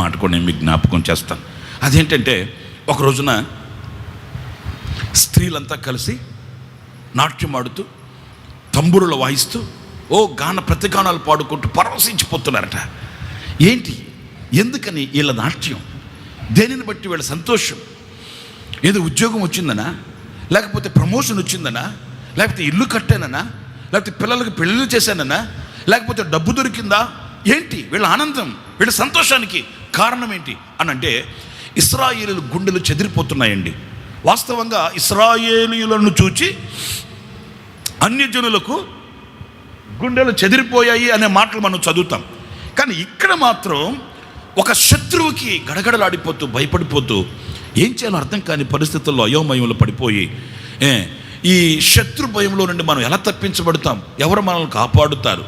మాట కూడా నేను మీకు జ్ఞాపకం చేస్తాను. అదేంటంటే ఒక రోజున స్త్రీలంతా కలిసి నాట్యం ఆడుతూ తంబురులు వాయిస్తూ ఓ గాన ప్రతిగానాలు పాడుకుంటూ పరవశించిపోతున్నారట. ఏంటి? ఎందుకని వీళ్ళ నాట్యం? దేనిని బట్టి వీళ్ళ సంతోషం? ఏదో ఉద్యోగం వచ్చిందనా? లేకపోతే ప్రమోషన్ వచ్చిందనా? లేకపోతే ఇల్లు కట్టానన్నా లేకపోతే పిల్లలకు పెళ్ళిళ్ళు చేశానన్నా లేకపోతే డబ్బు దొరికిందా? ఏంటి? వీళ్ళ ఆనందం వీళ్ళ సంతోషానికి కారణం ఏంటి అని అంటే ఇస్రాయేలు గుండెలు చెదిరిపోతున్నాయండి. వాస్తవంగా ఇస్రాయేలీలను చూచి అన్యజనులకు గుండెలు చెదిరిపోయాయి అనే మాటలు మనం చదువుతాం. కానీ ఇక్కడ మాత్రం ఒక శత్రువుకి గడగడలాడిపోతూ భయపడిపోతూ ఏం చేయాలో అర్థం కాని పరిస్థితుల్లో అయోమయంలో పడిపోయి ఈ శత్రు భయంలో నుండి మనం ఎలా తప్పించబడతాం? ఎవరు మనల్ని కాపాడుతారు?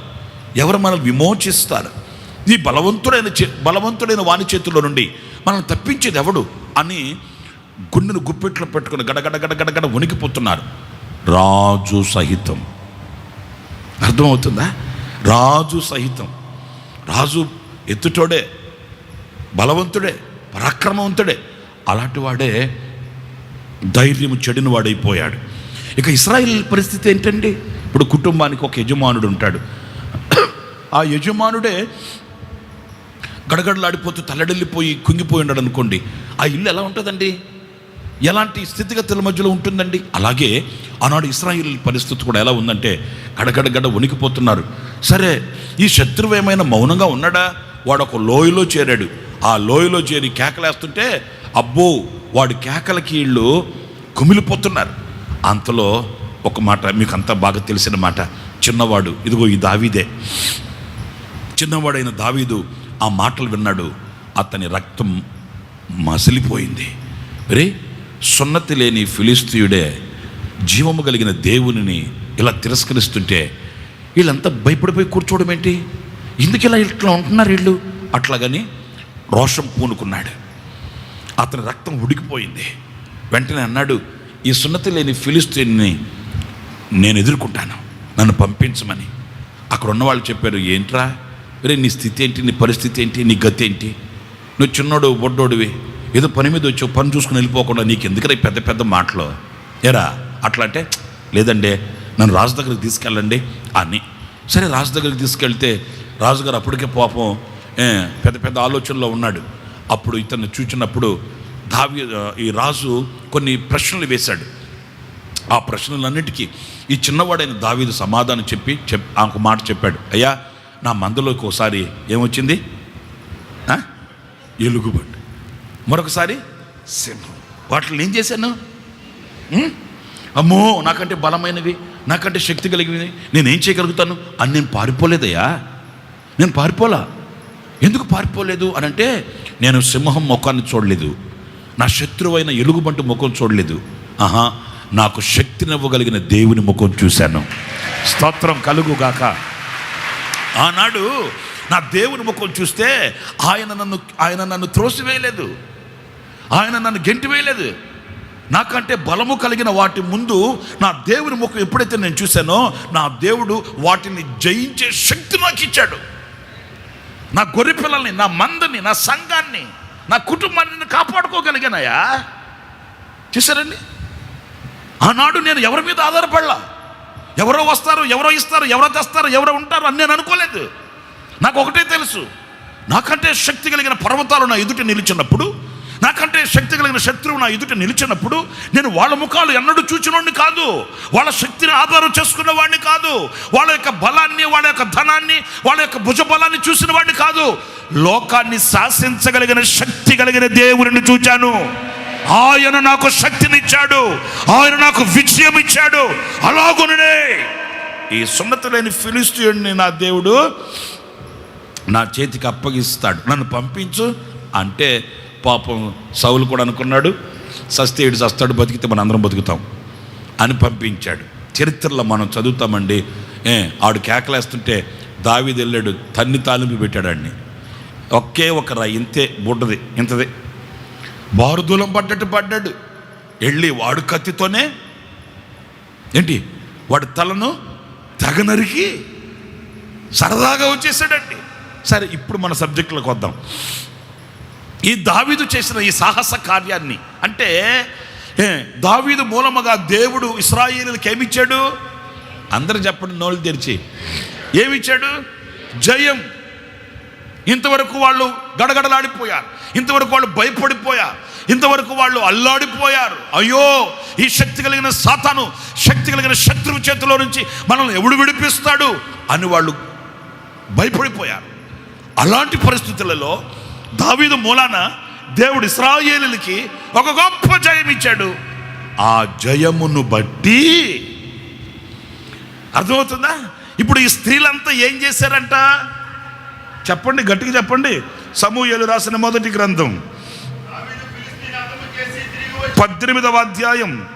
ఎవరు మనల్ని విమోచిస్తారు? ఈ బలవంతుడైన చే బలవంతుడైన వాని చేతుల్లో నుండి మనల్ని తప్పించేది ఎవడు అని గుండెను గుప్పెట్లో పెట్టుకుని గడగడ గడగడ గడ వణికిపోతున్నారు. రాజు సహితం. అర్థమవుతుందా? రాజు సహితం. రాజు ఎత్తుటోడే బలవంతుడే పరాక్రమవంతుడే. అలాంటి వాడే ధైర్యం చెడిన వాడైపోయాడు ఇక ఇస్రాయిల్ పరిస్థితి ఏంటండి? ఇప్పుడు కుటుంబానికి ఒక యజమానుడు ఉంటాడు. ఆ యజమానుడే గడగడలాడిపోతూ తల్లడిల్లిపోయి కుంగిపోయి ఉన్నాడు అనుకోండి ఆ ఇల్లు ఎలా ఉంటుందండి? ఎలాంటి స్థితిగతుల మధ్యలో ఉంటుందండి? అలాగే ఆనాడు ఇస్రాయిల్ పరిస్థితి కూడా ఎలా ఉందంటే గడగడగడ వణికిపోతున్నారు. సరే ఈ శత్రువు ఏమైనా మౌనంగా ఉన్నాడా? వాడు ఒక లోయలో చేరాడు. ఆ లోయలో చేరి కేకలేస్తుంటే అబ్బో వాడు కేకలకి వీళ్ళు కుమిలిపోతున్నారు. అంతలో ఒక మాట మీకు అంతా బాగా తెలిసిన మాట చిన్నవాడు ఇదిగో ఈ దావీదే. చిన్నవాడైన దావీదు ఆ మాటలు విన్నాడు. అతని రక్తం మసిలిపోయింది. రే సున్నతి లేని ఫిలిస్తీయుడే జీవము కలిగిన దేవునిని ఇలా తిరస్కరిస్తుంటే వీళ్ళంతా భయపడిపోయి కూర్చోవడం ఏంటి? ఎందుకు ఇలా ఇట్లా ఉంటున్నారు వీళ్ళు? అట్లాగని రోషం పూనుకున్నాడు. అతని రక్తం ఉడికిపోయింది. వెంటనే అన్నాడు ఈ సున్నతి లేని ఫిలిస్తీన్ని నేను ఎదుర్కొంటాను. నన్ను పంపించమని. అక్కడ ఉన్న వాళ్ళు చెప్పారు ఏంట్రా? రే నీ స్థితి ఏంటి? నీ పరిస్థితి ఏంటి? నీ గతి ఏంటి? నువ్వు చిన్నోడు బొడ్డోడివి. ఏదో పని మీద వచ్చావు పని చూసుకుని వెళ్ళిపోకుండా నీకు ఎందుకరా ఈ పెద్ద పెద్ద మాటలు? ఏరా అట్లా అంటే లేదండి నన్ను రాజు దగ్గరికి తీసుకెళ్ళండి అని. సరే రాజు దగ్గరికి తీసుకెళ్తే రాజుగారు అప్పటికే పాపం పెద్ద పెద్ద ఆలోచనలో ఉన్నాడు. అప్పుడు ఇతన్ని చూచినప్పుడు దావి ఈ రాజు కొన్ని ప్రశ్నలు వేశాడు. ఆ ప్రశ్నలన్నిటికీ ఈ చిన్నవాడైన దావీదు సమాధానం చెప్పి చెప్ ఆ మాట చెప్పాడు. అయ్యా నా మందలోకి ఒకసారి ఏమొచ్చింది? ఆ? మరొకసారి సింహం. వాటిని ఏం చేశాను? అమ్మో నాకంటే బలమైనవి నాకంటే శక్తి కలిగినవి నేనేం చేయగలుగుతాను? అని నేను పారిపోలేదయ్యా. నేను పారిపోలా? ఎందుకు పారిపోలేదు అని అంటే నేను సింహం ముఖాన్ని చూడలేదు. నా శత్రువైన ఎలుగుబంటి ముఖం చూడలేదు. ఆహా నాకు శక్తినివ్వగలిగిన దేవుని ముఖం చూశాను. స్తోత్రం కలుగుగాక. ఆనాడు నా దేవుని ముఖం చూస్తే ఆయన నన్ను ఆయన నన్ను త్రోసివేయలేదు. ఆయన నన్ను గెంటి వేయలేదు నాకంటే బలము కలిగిన వాటి ముందు నా దేవుని ముఖం ఎప్పుడైతే నేను చూశానో నా దేవుడు వాటిని జయించే శక్తి నాకు ఇచ్చాడు. నా గొర్రె పిల్లల్ని నా మందని నా సంఘాన్ని నా కుటుంబాన్ని కాపాడుకోగలిగానయా చూసారండి ఆనాడు నేను ఎవరి మీద ఆధారపడలా? ఎవరో వస్తారు ఎవరో ఇస్తారు ఎవరో తెస్తారు ఎవరో ఉంటారు అని నేను అనుకోలేదు. నాకు ఒకటే తెలుసు. నాకంటే శక్తి కలిగిన పర్వతాలు నా ఎదుట నిలిచినప్పుడు నాకంటే శక్తి కలిగిన శత్రువు నా ఎదుట నిలిచినప్పుడు నేను వాళ్ళ ముఖాలు ఎన్నడూ చూచినోడిని కాదు. వాళ్ళ శక్తిని ఆధారం చేసుకున్న వాడిని కాదు. వాళ్ళ యొక్క బలాన్ని వాళ్ళ యొక్క ధనాన్ని వాళ్ళ యొక్క భుజ బలాన్ని చూసిన వాడిని కాదు. లోకాన్ని శాసించగలిగిన శక్తి కలిగిన దేవుడిని చూచాను. ఆయన నాకు శక్తినిచ్చాడు. ఆయన నాకు విజయం ఇచ్చాడు అలాగుననే ఈ సున్నతి లేని నా దేవుడు నా చేతికి అప్పగిస్తాడు. నన్ను పంపించు అంటే పాపం సౌలు కూడా అనుకున్నాడు. సస్తే ఏడు సస్తాడు బతికితే మనం అందరం బతుకుతాం అని పంపించాడు. చరిత్రలో మనం చదువుతామండి. ఏ ఆడు కేకలేస్తుంటే దావిది వెళ్ళాడు తన్ని తాలింపు పెట్టాడండి ఒకే ఒక రా ఇంతే బుడ్డది ఇంతది. బారుదూలం పడ్డట్టు పడ్డాడు. వెళ్ళి వాడు కత్తితోనే ఏంటి? వాడి తలను తెగ నరికి సరదాగా వచ్చేసాడండి. సరే ఇప్పుడు మన సబ్జెక్టులకు వద్దాం. ఈ దావీదు చేసిన ఈ సాహస కార్యాన్ని అంటే ఏ, దావీదు మూలముగా దేవుడు ఇస్రాయేలీలకు ఏమిచ్చాడు? అందరూ చెప్పండి నోళ్ళు తెరిచి. ఏమిచ్చాడు? జయం. ఇంతవరకు వాళ్ళు గడగడలాడిపోయారు. ఇంతవరకు వాళ్ళు భయపడిపోయారు ఇంతవరకు వాళ్ళు అల్లాడిపోయారు. అయ్యో ఈ శక్తి కలిగిన సాతాను శక్తి కలిగిన శత్రువు చేతిలో నుంచి మనల్ని ఎవడు విడిపిస్తాడు అని వాళ్ళు భయపడిపోయారు. అలాంటి పరిస్థితులలో దావీదు మూలాన దేవుడు ఇస్రాయేలులకి ఒక గొప్ప జయం ఇచ్చాడు. ఆ జయమును బట్టి అర్థమవుతుందా? ఇప్పుడు ఈ స్త్రీలంతా ఏం చేశారంట? చెప్పండి గట్టిగా చెప్పండి. సమూహలు రాసిన మొదటి గ్రంథం. పద్దెనిమిదవ అధ్యాయం.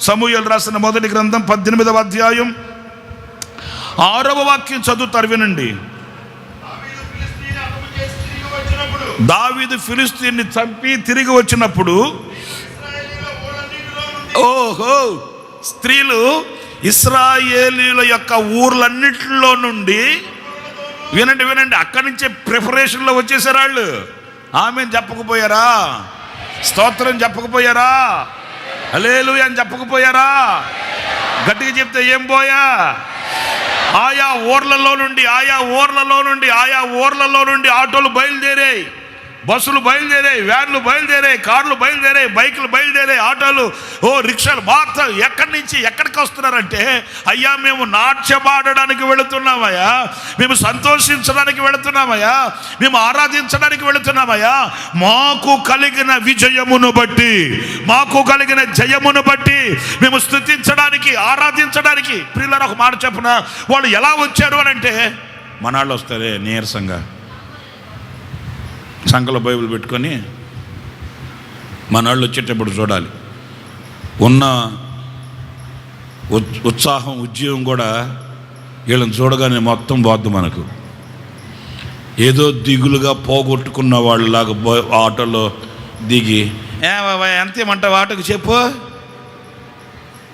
సమూహలు రాసిన మొదటి గ్రంథం పద్దెనిమిదవ అధ్యాయం. ఆరవ వాక్యం చదువుతారు వినండి. దావీదు ఫిలిస్తీన్ని చంపి తిరిగి వచ్చినప్పుడు ఓహో స్త్రీలు ఇస్రాయేలీల యొక్క ఊర్లన్నింటిలో నుండి వినండి వినండి. అక్కడి నుంచే ప్రిపరేషన్లో వచ్చేసారు వాళ్ళు. ఆమె చెప్పకపోయారా? స్తోత్రం చెప్పకపోయారా? అలేలు అని చెప్పకపోయారా? గట్టిగా చెప్తే ఏం పోయా? ఆయా ఊర్లలో నుండి ఆయా ఊర్లలో నుండి ఆయా ఊర్లలో నుండి ఆటోలు బయలుదేరాయి. బస్సులు బయలుదేరాయి వ్యాన్లు బయలుదేరాయి కార్లు బయలుదేరాయి బైకులు బయలుదేరాయి ఆటోలు ఓ రిక్షాలు మొత్తం ఎక్కడి నుంచి ఎక్కడికి వస్తున్నారంటే అయ్యా మేము నాట్యమాడడానికి వెళుతున్నామయ్యా మేము సంతోషించడానికి వెళుతున్నామయ్యా మేము ఆరాధించడానికి వెళుతున్నామయ్యా మాకు కలిగిన విజయమును బట్టి మాకు కలిగిన జయమును బట్టి మేము స్థుతించడానికి ఆరాధించడానికి పిల్లలు ఒక మాట చెప్పున? వాళ్ళు ఎలా వచ్చారు అని అంటే మనాళ్ళు వస్తారే నీరసంగా. సంకల బైబిల్ పెట్టుకొని మనాళ్ళు వచ్చేటప్పుడు చూడాలి. ఉన్న ఉత్- ఉత్సాహం ఉద్యమం కూడా వీళ్ళని చూడగానే మొత్తం పోద్దు మనకు. ఏదో దిగులుగా పోగొట్టుకున్న వాళ్ళలాగా ఆటోలో దిగి ఎంత ఏమంటావు? ఆటోకి చెప్పు.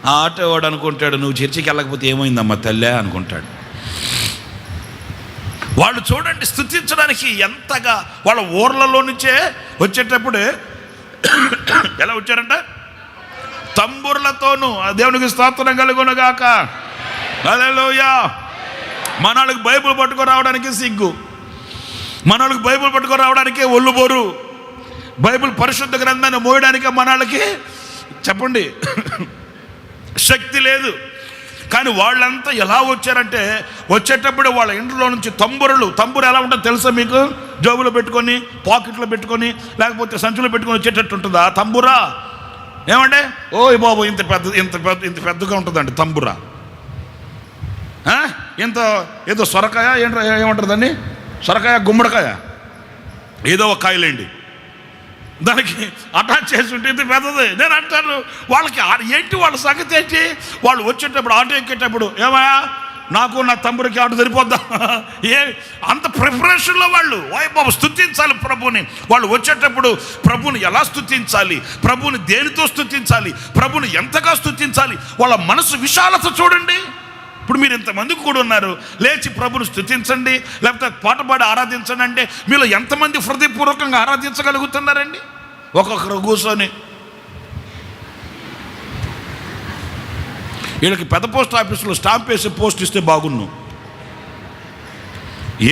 ఆ ఆటో వాడు అనుకుంటాడు నువ్వు చర్చికి వెళ్ళకపోతే ఏమైందమ్మా తల్లే? అనుకుంటాడు. వాళ్ళు చూడండి స్థుతించడానికి ఎంతగా వాళ్ళ ఊర్లలో నుంచే వచ్చేటప్పుడే ఎలా వచ్చారంట? తంబుర్లతోనూ ఆ దేవునికి స్తోత్రం కలుగునుగాక. హల్లెలూయా. మనోళ్ళకి బైబిల్ పట్టుకొని రావడానికి సిగ్గు. మనోళ్ళకి బైబిల్ పట్టుకొని రావడానికే ఒళ్ళు బోరు. బైబిల్ పరిశుద్ధ గ్రంథాన్ని మోయడానికి మనోళ్ళకి చెప్పండి. శక్తి లేదు. కానీ వాళ్ళంతా ఎలా వచ్చారంటే వచ్చేటప్పుడు వాళ్ళ ఇంట్లో నుంచి తంబురలు తంబురు ఎలా ఉంటుందో తెలుసా మీకు? జోబులో పెట్టుకొని పాకెట్లో పెట్టుకొని లేకపోతే సంచులో పెట్టుకొని వచ్చేటట్టు ఉంటుందా? తంబురా? ఏమంటే ఓ బాబు ఇంత పెద్ద ఇంత పెద్ద ఇంత పెద్దగా ఉంటుందండి తంబురా. ఆ? ఇంత ఏదో సొరకాయ ఏంట ఏమంటుందండి సొరకాయ గుమ్మడికాయ. ఏదో ఒక కాయలేండి. దానికి అటాచ్ చేసి ఉంటే ఇది పెద్దది. నేను అంటాను వాళ్ళకి ఆ- ఏంటి వాళ్ళ సంగతి ఏంటి? వాళ్ళు వచ్చేటప్పుడు ఆటో ఎక్కేటప్పుడు ఏమయ్యా నాకు నా తమ్ముడికి ఆటో సరిపోద్దా? ఏ అంత ప్రిపరేషన్లో వాళ్ళు. వైభవ స్థుతించాలి ప్రభుని వాళ్ళు వచ్చేటప్పుడు ప్రభుని ఎలా స్థుతించాలి ప్రభుని దేనితో స్థుతించాలి ప్రభుని ఎంతగా స్థుతించాలి వాళ్ళ మనసు విశాలత చూడండి. ఇప్పుడు మీరు ఇంతమందికి కూడా ఉన్నారు. లేచి ప్రభుని స్థుతించండి లేకపోతే పాట పాడి ఆరాధించండి అంటే మీలో ఎంతమంది హృదయపూర్వకంగా ఆరాధించగలుగుతున్నారండి? ఒక్కొక్కరు కూర్చొని. వీళ్ళకి పెద్ద పోస్ట్ ఆఫీసులో స్టాంప్ వేసి పోస్ట్ ఇస్తే బాగున్ను.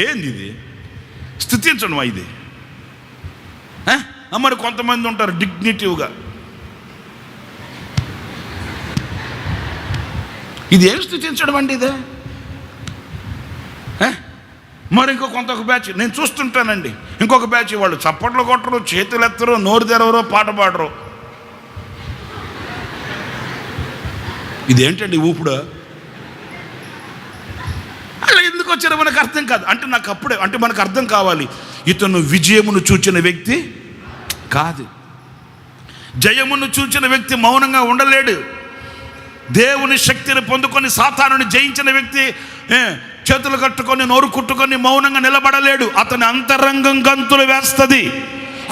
ఏంది ఇది? స్థుతించడం ఇది? మరి కొంతమంది ఉంటారు డిగ్నిటివ్గా. ఇది ఏం స్థుతించడం అండి ఇదే? మరి ఇంకో కొంత ఒక బ్యాచ్ నేను చూస్తుంటానండి. ఇంకొక బ్యాచ్ వాళ్ళు చప్పట్లు కొట్టరు చేతులు ఎత్తరు నోరు తెరవరు పాట పాడరు. ఇదేంటండి ఊపుడు? అలా ఎందుకు వచ్చారో మనకు అర్థం కాదు. అంటే నాకు అప్పుడే అంటే మనకు అర్థం కావాలి. ఇతను విజయమును చూచిన వ్యక్తి కాదు. జయమును చూచిన వ్యక్తి మౌనంగా ఉండలేడు. దేవుని శక్తిని పొందుకొని సాతానుని జయించిన వ్యక్తి చేతులు కట్టుకొని నోరు కుట్టుకొని మౌనంగా నిలబడలేడు. అతని అంతరంగం గంతులు వేస్తుంది.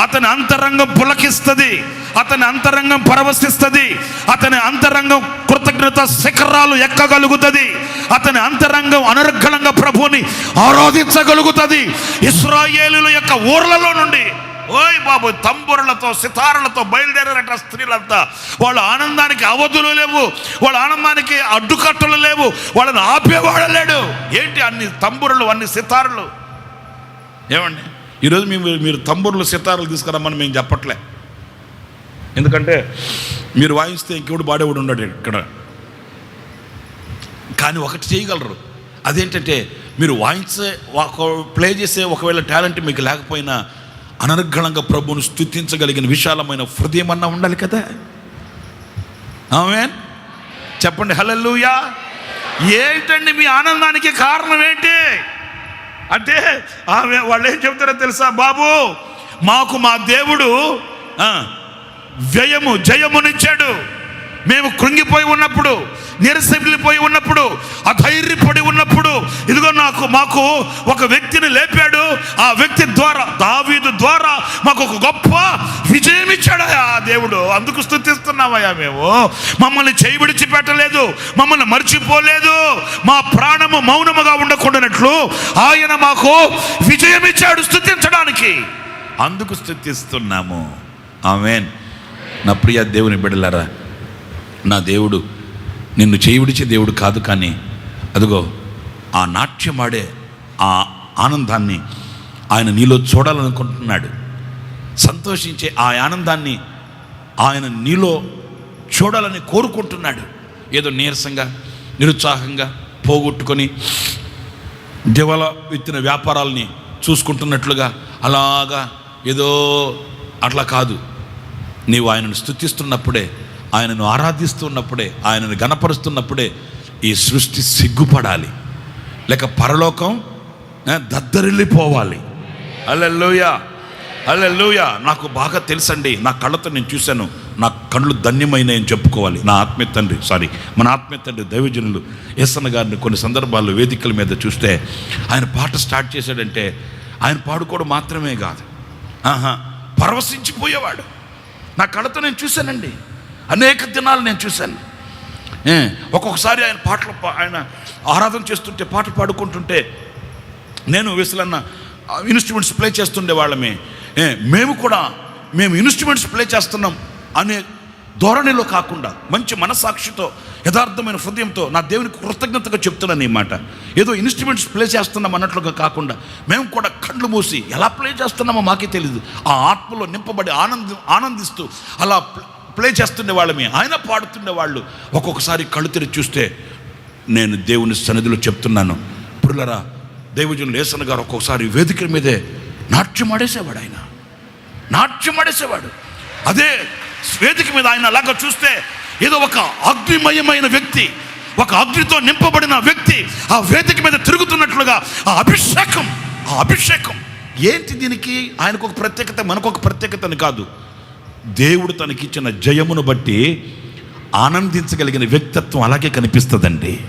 అతని అంతరంగం పులకిస్తుంది. అతని అంతరంగం పరవశిస్తుంది. అతని అంతరంగం కృతజ్ఞత శిఖరాలు ఎక్కగలుగుతుంది. అతని అంతరంగం అనర్గళంగా ప్రభువుని ఆరాధించగలుగుతుంది. ఇస్రాయేలుల యొక్క ఊర్లలో నుండి ఓయ్ బాబు తంబురలతో సితారలతో బయలుదేరారట స్త్రీలంతా. వాళ్ళ ఆనందానికి అవధులు లేవు. వాళ్ళ ఆనందానికి అడ్డుకట్టలు లేవు. వాళ్ళని ఆపేవాడు లేడు ఏంటి అన్ని తంబురలు అన్ని సితారలు? ఏమండి? ఈరోజు మేము మీరు తంబురలు సితారలు తీసుకురమ్మని మేము చెప్పట్లే. ఎందుకంటే మీరు వాయిస్తే ఇంకెవడు బాడేవాడు ఉన్నాడు ఇక్కడ. కానీ ఒకటి చేయగలరు. అదేంటంటే మీరు వాయించే ఒక ప్లే చేసే ఒకవేళ టాలెంట్ మీకు లేకపోయినా అనర్గళంగా ప్రభువును స్థుతించగలిగిన విశాలమైన హృదయం అన్నా ఉండాలి కదా? ఆమె చెప్పండి హలల్లుయా. ఏంటండి మీ ఆనందానికి కారణం ఏంటి? అంటే ఆమె వాళ్ళు ఏం చెప్తారో తెలుసా బాబు? మాకు మా దేవుడు వ్యయము జయమునిచ్చాడు. మేము కృంగిపోయి ఉన్నప్పుడు నిరసిల్లిపోయి ఉన్నప్పుడు అధైర్యపడి ఉన్నప్పుడు ఇదిగో నాకు మాకు ఒక వ్యక్తిని లేపాడు. ఆ వ్యక్తి ద్వారా దావీదు ద్వారా మాకు ఒక గొప్ప విజయం ఇచ్చాడయా ఆ దేవుడు. అందుకు స్థుతిస్తున్నామయ్యా మేము. మమ్మల్ని చేయి విడిచిపెట్టలేదు మమ్మల్ని మర్చిపోలేదు. మా ప్రాణము మౌనముగా ఉండకుండానట్లు ఆయన మాకు విజయం ఇచ్చాడు స్థుతించడానికి. అందుకు స్థుతిస్తున్నాము. ఆమెన్. నా ప్రియ దేవుని బిడ్డలారా నా దేవుడు నిన్ను చేయుడిచే దేవుడు కాదు కానీ అదిగో ఆ నాట్యమాడే ఆ ఆనందాన్ని ఆయన నీలో చూడాలనుకుంటున్నాడు. సంతోషించే ఆ ఆనందాన్ని ఆయన నీలో చూడాలని కోరుకుంటున్నాడు. ఏదో నీరసంగా నిరుత్సాహంగా పోగొట్టుకొని దివల ఎత్తిన వ్యాపారాలని చూసుకుంటున్నట్లుగా అలాగా ఏదో అట్లా కాదు. నీవు ఆయనను స్థుతిస్తున్నప్పుడే ఆయనను ఆరాధిస్తున్నప్పుడే ఆయనను గణపరుస్తున్నప్పుడే ఈ సృష్టి సిగ్గుపడాలి. లేక పరలోకం దద్దరిల్లిపోవాలి. అల్లెల్లుయా అల్లెల్లుయా నాకు బాగా తెలుసండి నా కళ్ళతో నేను చూశాను నా కళ్ళు ధన్యమైనని చెప్పుకోవాలి. నా ఆత్మీయ తండ్రి సారీ మన ఆత్మీయ తండ్రి దైవజనులు ఎస్ఎన్ గారిని కొన్ని సందర్భాల్లో వేదికల మీద చూస్తే ఆయన పాట స్టార్ట్ చేశాడంటే ఆయన పాడుకోవడం మాత్రమే కాదు. ఆహా! పరవశించిపోయేవాడు. నా కళ్ళతో నేను చూశానండి. అనేక దినాలు నేను చూశాను. ఒక్కొక్కసారి ఆయన పాటలు పా- ఆయన ఆరాధన చేస్తుంటే పాటలు పాడుకుంటుంటే నేను విసలన్న ఇన్స్ట్రుమెంట్స్ ప్లే చేస్తుండే వాళ్ళమే. మేము కూడా మేము ఇన్స్ట్రుమెంట్స్ ప్లే చేస్తున్నాం అనే ధోరణిలో కాకుండా మంచి మనసాక్షితో యథార్థమైన హృదయంతో నా దేవునికి కృతజ్ఞతగా చెప్తున్నాను ఈ మాట. ఏదో ఇన్స్ట్రుమెంట్స్ ప్లే చేస్తున్నాం అన్నట్లుగా కాకుండా మేము కూడా కళ్ళు మూసి ఎలా ప్లే చేస్తున్నామో మాకే తెలియదు ఆ ఆత్మలో నింపబడి ఆనంద ఆనందిస్తూ అలా ప్లే చేస్తుండే వాళ్ళమే ఆయన పాడుతుండే వాళ్ళు ఒక్కొక్కసారి కళ్ళు తెరిచి చూస్తే నేను దేవుని సన్నిధిలో చెప్తున్నాను. పురులరా దైవజనులు లేసన్ గారు ఒక్కొక్కసారి వేదికల మీదే నాట్యం ఆడేసేవాడు ఆయన. నాట్యం ఆడేసేవాడు. అదే వేదిక మీద ఆయన అలాగా చూస్తే ఏదో ఒక అగ్నిమయమైన వ్యక్తి ఒక అగ్నితో నింపబడిన వ్యక్తి ఆ వేదిక మీద తిరుగుతున్నట్లుగా ఆ అభిషేకం ఆ అభిషేకం. ఏంటి దీనికి? ఆయనకు ఒక ప్రత్యేకత మనకు ఒక ప్రత్యేకత అని కాదు. దేవుడు తనకిచ్చిన జయమును బట్టి ఆనందించగలిగిన వ్యక్తిత్వం అలాగే కనిపిస్తుందండి.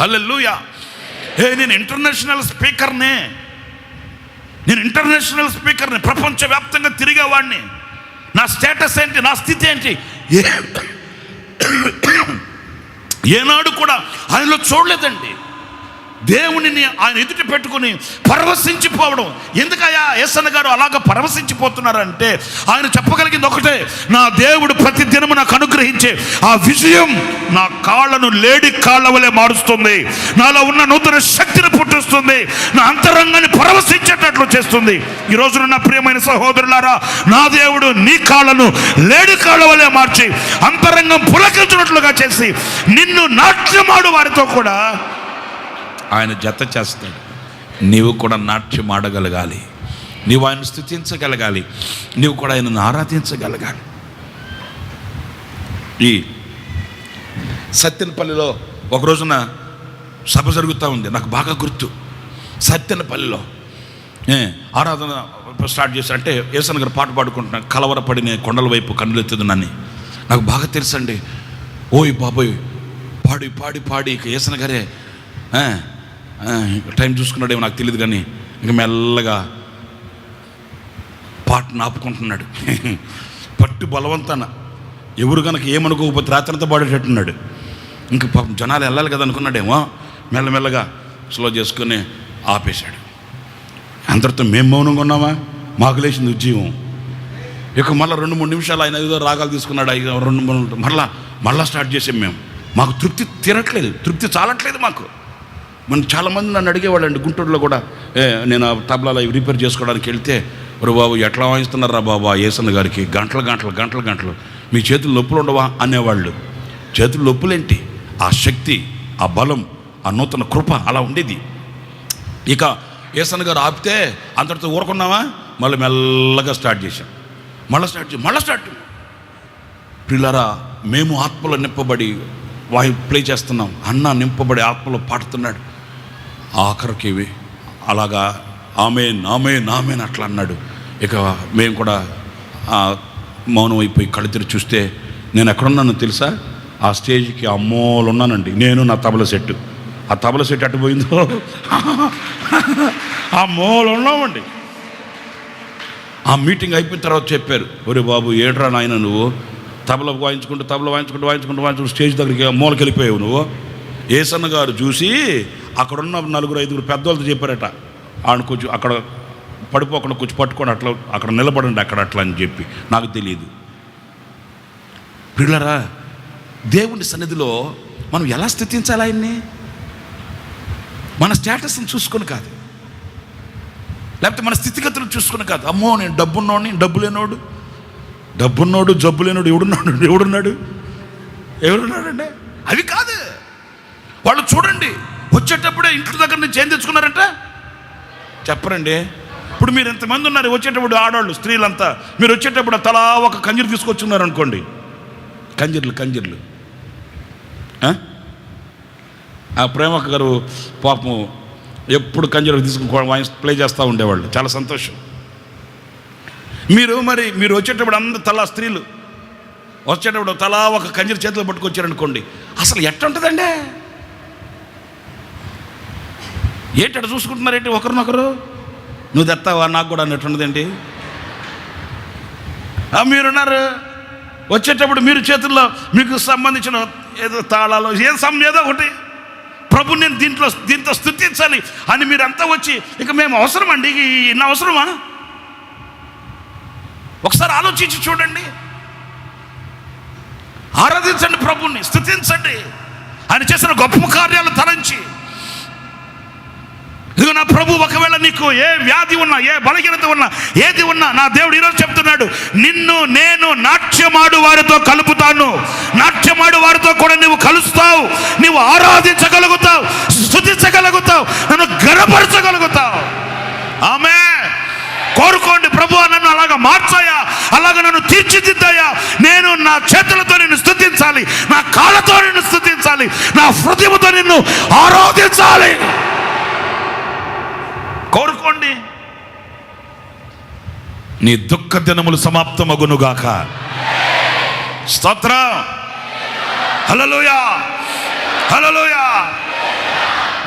హల్లెలూయా. ఏ నేను ఇంటర్నేషనల్ స్పీకర్నే. నేను ఇంటర్నేషనల్ స్పీకర్ని ప్రపంచవ్యాప్తంగా తిరిగేవాడిని నా స్టేటస్ ఏంటి నా స్థితి ఏంటి? ఏనాడు కూడా ఆయనలో చూడలేదండి. దేవునిని ఆయన ఎదుట పెట్టుకుని పరవశించిపోవడం. ఎందుకయ్యా? ఏసన్న గారు అలాగ పరవశించిపోతున్నారంటే ఆయన చెప్పగలిగింది ఒకటే నా దేవుడు ప్రతి దినము నాకు అనుగ్రహించే ఆ విజయం నా కాళ్ళను లేడి కాళ్ళ వలె మారుస్తుంది. నాలో ఉన్న నూతన శక్తిని పుట్టిస్తుంది. నా అంతరంగాన్ని పరవశించేటట్లు చేస్తుంది. ఈ రోజున నా ప్రియమైన సహోదరులారా నా దేవుడు నీ కాళ్ళను లేడి కాళ్ళ వలె మార్చి అంతరంగం పులకించినట్లుగా చేసి నిన్ను నాట్యమాడు వారితో కూడా ఆయన జత చేస్తాడు. నీవు కూడా నాట్యం ఆడగలగాలి. నీవు ఆయన స్థుతించగలగాలి. నీవు కూడా ఆయనను ఆరాధించగలగాలి. ఈ సత్యనపల్లిలో ఒక రోజున సభ జరుగుతూ ఉంది. నాకు బాగా గుర్తు. సత్యనపల్లిలో. ఆరాధన స్టార్ట్ చేసి అంటే ఏసన్ గారు పాట పాడుకుంటున్నా కలవరపడిన కొండల వైపు కన్నులెత్తుదునని నాకు బాగా తెలుసండి. ఓయ్ బాబోయ్ పాడి పాడి పాడి ఇక ఏసన గారే. టైం చూసుకున్నాడేమో నాకు తెలియదు కానీ ఇంక మెల్లగా పాటను ఆపుకుంటున్నాడు పట్టు బలవంతాన ఎవరు కనుక ఏమనుకోకపోతే రాత్రంతా పాడేటట్టున్నాడు. ఇంక పాపం జనాలు వెళ్ళాలి కదా అనుకున్నాడేమో మెల్లమెల్లగా స్లో చేసుకుని ఆపేశాడు. అందరితో మేము మౌనంగా ఉన్నామా? మాకు లేచింది ఉద్యమం ఇక మళ్ళీ రెండు మూడు నిమిషాలు ఆయన ఏదో రాగాలు తీసుకున్నాడు ఐదు రెండు మూడు మళ్ళా మళ్ళీ స్టార్ట్ చేసాం మేము. మాకు తృప్తి తీరట్లేదు. తృప్తి చాలట్లేదు మాకు. మనం చాలామంది నన్ను అడిగేవాళ్ళండి గుంటూరులో కూడా. ఏ నేను ఆ తబలాలో అవి రిపేర్ చేసుకోవడానికి వెళ్తే ఒరే బాబు ఎట్లా వాయిస్తున్నారా బాబా ఏసన్న గారికి? గంటలు గంటలు గంటలు గంటలు. మీ చేతులు నొప్పులు ఉండవా? అనేవాళ్ళు. చేతులు నొప్పులేంటి? ఆ శక్తి ఆ బలం ఆ నూతన కృప అలా ఉండేది. ఇక ఏసన్ గారు ఆపితే అంతటితో ఊరుకున్నామా మళ్ళీ మెల్లగా స్టార్ట్ చేశాం. మళ్ళీ స్టార్ట్ చేసి మళ్ళీ స్టార్ట్. పిల్లరా మేము ఆత్మలో నింపబడి వాయి ప్లే చేస్తున్నాం. అన్న నింపబడి ఆత్మలో పాడుతున్నాడు ఆఖరికి అలాగా ఆమె నామే ఆమెన్ అట్లా అన్నాడు. ఇక మేము కూడా మౌనం అయిపోయి కళ్ళు చూస్తే నేను ఎక్కడున్నానో తెలుసా? ఆ స్టేజ్కి ఆ ఉన్నానండి. నేను నా తబల సెట్టు. ఆ తబల సెట్ అటు పోయిందో? ఆ మోలు ఉన్నామండి. ఆ మీటింగ్ అయిపోయిన తర్వాత చెప్పారు. ఒరే బాబు ఏడ్రా నాయన నువ్వు? తబల వాయించుకుంటూ తబల వాయించుకుంటూ వాయించుకుంటూ వాయించుకుంటూ స్టేజ్ దగ్గరికి మూలకి వెళ్ళిపోయావు నువ్వు? ఏసన్న గారు చూసి అక్కడున్న నలుగురు ఐదుగురు పెద్దవాళ్ళతో చెప్పారట ఆయన కొంచెం అక్కడ పడిపోకుండా కొంచెం పట్టుకొని అట్లా అక్కడ నిలబడండి అక్కడ అట్లా అని చెప్పి. నాకు తెలియదు పిల్లరా దేవుని సన్నిధిలో మనం ఎలా స్థితించాలి ఆయన్ని? మన స్టేటస్ని చూసుకొని కాదు. లేకపోతే మన స్థితిగతులు చూసుకుని కాదు. అమ్మో నేను డబ్బున్నోడిని డబ్బు లేనోడు. డబ్బున్నోడు జబ్బు లేనోడు ఎవడున్నాడు ఎవడున్నాడు? ఎవడున్నాడండి? అవి కాదు. వాళ్ళు చూడండి వచ్చేటప్పుడే ఇంటి దగ్గర నుంచి ఏం తెచ్చుకున్నారంట? చెప్పరండి. ఇప్పుడు మీరు ఎంతమంది ఉన్నారు వచ్చేటప్పుడు ఆడవాళ్ళు స్త్రీలంతా మీరు వచ్చేటప్పుడు తలా ఒక కంజీరు తీసుకొచ్చున్నారు అనుకోండి కంజీర్లు కంజీర్లు. ఆ? ప్రేమక గారు పాపం ఎప్పుడు కంజీరు తీసుకుని వాయిస్ ప్లే చేస్తూ ఉండేవాళ్ళు. చాలా సంతోషం. మీరు మరి మీరు వచ్చేటప్పుడు అందరు తలా స్త్రీలు వచ్చేటప్పుడు తలా ఒక కంజీరు చేతిలో పట్టుకొచ్చారనుకోండి అసలు ఎట్టుంటుందండి? ఏంటి అట్లా చూసుకుంటున్నారేంటి? ఒకరినొకరు? నువ్వు తెస్తావా నాకు కూడా అన్నట్టుండదేంటి ఆ, మీరున్నారు. వచ్చేటప్పుడు మీరు చేతుల్లో మీకు సంబంధించిన ఏదో తాళాలు ఏ సమ్ ఏదో ఒకటి. ప్రభు నేను దీంట్లో దీంతో స్థుతించాలి అని మీరంతా వచ్చి ఇక మేము అవసరం అండి ఇన్న అవసరమా? ఒకసారి ఆలోచించి చూడండి. ఆరాధించండి ప్రభుని స్థుతించండి. ఆయన చేసిన గొప్ప కార్యాలు తలంచి. ఇదిగో నా ప్రభు ఒకవేళ నీకు ఏ వ్యాధి ఉన్నా ఏ బలహీనత ఉన్నా ఏది ఉన్నా నా దేవుడు ఈరోజు చెప్తున్నాడు నిన్ను నేను నాట్యమాడు వారితో కలుపుతాను. నాట్యమాడు వారితో కూడా నువ్వు కలుస్తావు నువ్వు ఆరాధించగలుగుతావు స్థుతించగలుగుతావు నన్ను గర్వపరచగలుగుతావు. ఆమె కోరుకోండి ప్రభు నన్ను అలాగ మార్చాయా అలాగ నన్ను తీర్చిదిద్దాయా నేను నా చేతులతో నిన్ను స్థుతించాలి నా కాళ్ళతో నిన్ను స్థుతించాలి నా హృదయముతో నిన్ను ఆరాధించాలి. కోరుకోండి నీ దుఃఖ దినములు సమాప్తమగునుగాక. స్తోత్రం. హలలోయా హలలోయా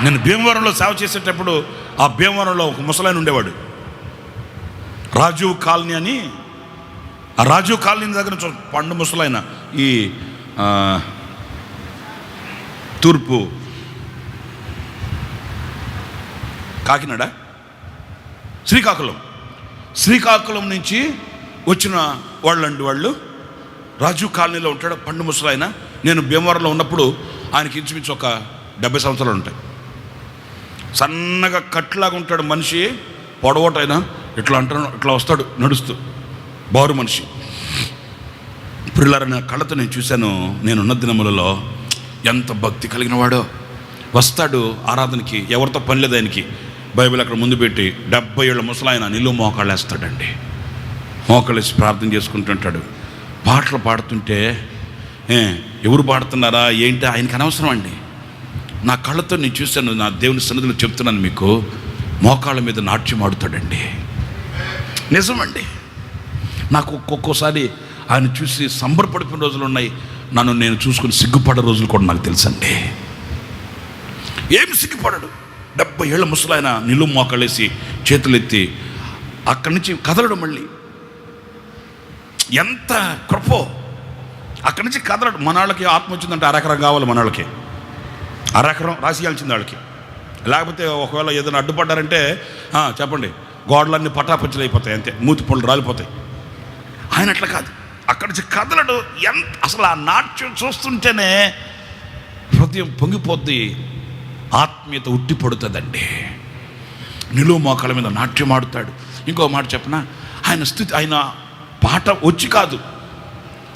నేను భీమవరంలో సేవ చేసేటప్పుడు ఆ భీమవరంలో ఒక ముసలాయన ఉండేవాడు. రాజీవ్ కాలనీ అని. ఆ రాజీవ్ కాలనీ దగ్గర పండు ముసలాయన ఈ తూర్పు కాకినాడ. శ్రీకాకుళం. శ్రీకాకుళం నుంచి వచ్చిన వాళ్ళండి వాళ్ళు. రాజు కాలనీలో ఉంటాడు పండు ముసలాయన నేను భీమవరంలో ఉన్నప్పుడు ఆయనకి ఇంచుమించు ఒక డెబ్బై సంవత్సరాలు ఉంటాయి. సన్నగా కట్లాగా ఉంటాడు మనిషి పొడవటైనా ఇట్లా అంటాను ఇట్లా వస్తాడు నడుస్తూ. బారు మనిషి. పిల్లల కళ్ళతో నేను చూశాను. నేనున్న దినములలో ఎంత భక్తి కలిగిన వాడో వస్తాడు ఆరాధనకి ఎవరితో పని లేదు ఆయనకి. బైబిల్ అక్కడ ముందు పెట్టి డెబ్బై ఏళ్ళ ముసలాయన నిలువు మోకాళ్ళు వేస్తాడండి. మోకాళ్ళేసి ప్రార్థన చేసుకుంటుంటాడు పాటలు పాడుతుంటే ఎవరు పాడుతున్నారా ఏంటి ఆయనకి అనవసరం అండి. నా కళ్ళతో నేను చూశాను నా దేవుని సన్నిధిలో చెప్తున్నాను మీకు మోకాళ్ళ మీద నాట్యం ఆడుతాడండి. నిజమండి. నాకు ఒక్కొక్కసారి ఆయన చూసి సంబరపడిపోయిన రోజులు ఉన్నాయి. నన్ను నేను చూసుకుని సిగ్గుపడే రోజులు కూడా నాకు తెలుసండి. ఏమి సిగ్గుపడడు? డెబ్బై ఏళ్ళ ముసలాయన నిలువు మోకాళ్ళేసి చేతులెత్తి అక్కడి నుంచి కదలడు మళ్ళీ. ఎంత కృపో. అక్కడి నుంచి కదలడు మన వాళ్ళకి ఆత్మ వచ్చిందంటే అరెకరం కావాలి మన వాళ్ళకి అరెకరం రాసియాల్సింది వాళ్ళకి. లేకపోతే ఒకవేళ ఏదైనా అడ్డుపడ్డారంటే చెప్పండి. గోడలన్నీ పటాపంచలు అయిపోతాయి అంతే. మూతి పళ్ళు రాలిపోతాయి. ఆయన అట్లా కాదు. అక్కడి నుంచి కదలడు ఎంత అసలు ఆ నాట్యం చూస్తుంటేనే హృదయం పొంగిపోద్ది. ఆత్మీయత ఉట్టి పడుతుందండి మోకాల మీద నాట్యం ఆడుతాడు. ఇంకో మాట చెప్పనా? ఆయన స్థితి ఆయన పాట వచ్చి కాదు.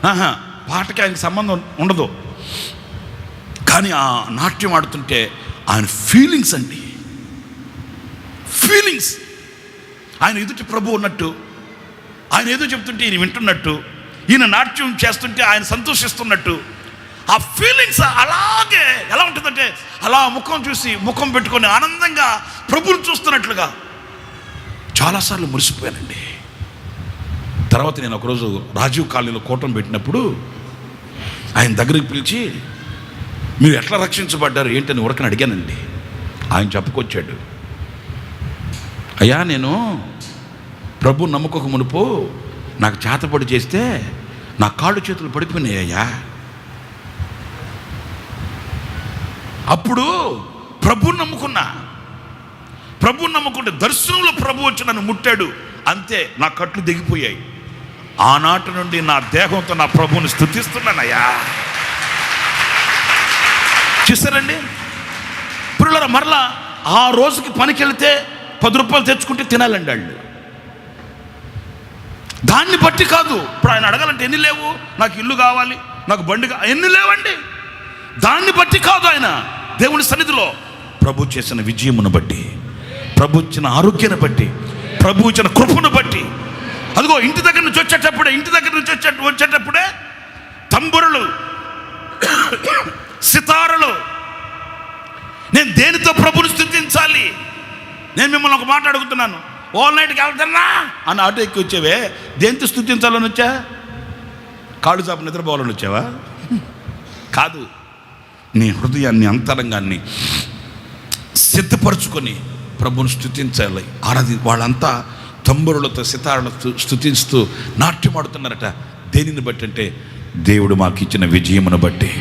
ఆహా పాటకి ఆయనకి సంబంధం ఉండదు. కానీ ఆ నాట్యం ఆడుతుంటే ఆయన ఫీలింగ్స్ అండి. ఫీలింగ్స్ ఆయన ఎదుటి ప్రభు ఉన్నట్టు ఆయన ఏదో చెప్తుంటే ఈయన వింటున్నట్టు ఈయన నాట్యం చేస్తుంటే ఆయన సంతోషిస్తున్నట్టు ఆ ఫీలింగ్స్ అలాగే ఎలా ఉంటుందంటే అలా ముఖం చూసి ముఖం పెట్టుకొని ఆనందంగా ప్రభువుని చూస్తున్నట్లుగా చాలాసార్లు మురిసిపోయానండి. తర్వాత నేను ఒకరోజు రాజీవ్ కాలనీలో కూటం పెట్టినప్పుడు ఆయన దగ్గరికి పిలిచి మీరు ఎట్లా రక్షించబడ్డారు? ఏంటని ఉరకని అడిగానండి. ఆయన చెప్పుకొచ్చాడు. అయ్యా నేను ప్రభు నమ్ముకోక మునుపు నాకు చేతపడి చేస్తే నా కాళ్ళు చేతులు పడిపోయినాయ్యా అప్పుడు ప్రభుని నమ్ముకున్నా. ప్రభుని నమ్ముకుంటే దర్శనంలో ప్రభు వచ్చి నన్ను ముట్టాడు. అంతే నా కట్లు దిగిపోయాయి. ఆనాటి నుండి నా దేహంతో నా ప్రభువుని స్థుతిస్తున్నానయ్యా. చూసారండి పిల్లల మరలా ఆ రోజుకి పనికి వెళితే పది రూపాయలు తెచ్చుకుంటే తినాలండి వాళ్ళు. దాన్ని బట్టి కాదు. ఇప్పుడు ఆయన అడగాలంటే ఎన్ని లేవు? నాకు ఇల్లు కావాలి నాకు బండి ఎన్ని లేవండి? దాన్ని బట్టి కాదు ఆయన. దేవుని సన్నిధిలో ప్రభు చేసిన విజయమును బట్టి ప్రభు ఇచ్చిన ఆరోగ్యాన్ని బట్టి ప్రభు ఇచ్చిన కృపను బట్టి. అదిగో ఇంటి దగ్గర నుంచి వచ్చేటప్పుడే ఇంటి దగ్గర నుంచి వచ్చే వచ్చేటప్పుడే తంబురులు సితారలు. నేను దేనితో ప్రభుని స్థుతించాలి? నేను మిమ్మల్ని ఒక మాట అడుగుతున్నాను. ఓల్ నైట్కి వెళ్తున్నా? అని ఆటో ఎక్కి వచ్చేవే. దేనితో స్థుతించాలని వచ్చా? కాళ్ళు చాప నిద్రపోవాలని వచ్చావా? కాదు. నీ హృదయాన్ని అంతరంగాన్ని సిద్ధపరచుకొని ప్రభుని స్థుతించాలి ఆరాధి వాళ్ళంతా తంబురులతో సితారులతో స్థుతిస్తూ నాట్యమాడుతున్నారట. దేనిని బట్టి అంటే దేవుడు మాకు ఇచ్చిన విజయమును బట్టి.